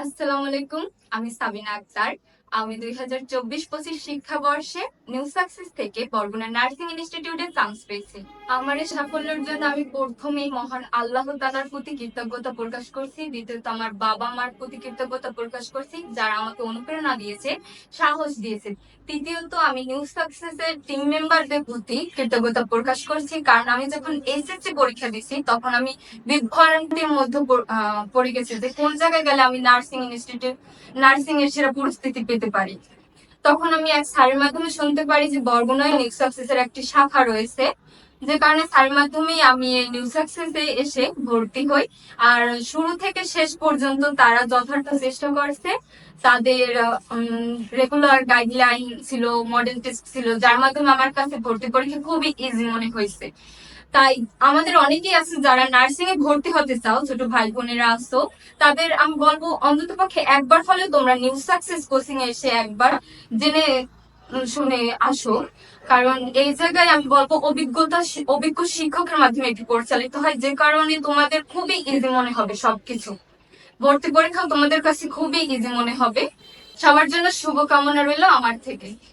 আসসালামু আলাইকুম আমি সাবিনা আক্তার। আমি দুই হাজার চব্বিশ পঁচিশ শিক্ষাবর্ষে নিউ সাকসেস থেকে বরগুনা নার্সিং ইনস্টিটিউটে চান্স পেয়েছি। আমার এই সাফল্যের জন্য আমি প্রথমেই মহান আল্লাহ তালার প্রতি কৃতজ্ঞতা প্রকাশ করছি। দ্বিতীয়ত, আমার বাবা মার প্রতি কৃতজ্ঞতা প্রকাশ করছি, যারা আমাকে অনুপ্রেরণা দিয়েছে, সাহস দিয়েছে। তৃতীয়ত, আমি নিউ সাকসেসের টিম মেম্বারদের প্রতি কৃতজ্ঞতা প্রকাশ করছি, কারণ আমি যখন এইচএসসি পরীক্ষা দিছি, তখন আমি বিভ্রান্তির মধ্যে পড়ে গেছি যে কোন জায়গায় গেলে আমি নার্সিং ইনস্টিটিউট নার্সিং এর সেরা পরিস্থিতি পেতে পারি। তখন আমি এক স্যারের মাধ্যমে শুনতে পারি যে বরগুনায় নেক্সাসিসের একটি শাখা রয়েছে। যে কারণে স্যারের মাধ্যমেই আমি এই নিউ সাকসেসে এসে ভর্তি হই। আর শুরু থেকে শেষ পর্যন্ত তারা যথার্থ চেষ্টা করছে। তাদের রেগুলার গাইডলাইন ছিল মডেল টেস্ট ছিল, যার মাধ্যমে আমার কাছে ভর্তি পরীক্ষা খুবই ইজি মনে হয়েছে। তাই আমাদের অনেকেই আছে যারা নার্সিং এ ভর্তি হতে চাও, ছোট ভাই বোনেরা আসো তাদের আমি বলব অন্তত পক্ষে একবার হলেও তোমরা নিউ সাকসেস কোচিং এ এসে একবার জেনে শুনে আসো। কারণ এই জায়গায় আমি বলব অভিজ্ঞতা অভিজ্ঞ শিক্ষকের মাধ্যমে এটি পরিচালিত হয়, যে কারণে তোমাদের খুবই ইজি মনে হবে সবকিছু। ভর্তি পরীক্ষা তোমাদের কাছে খুবই ইজি মনে হবে। সবার জন্য শুভকামনা রইল আমার থেকে।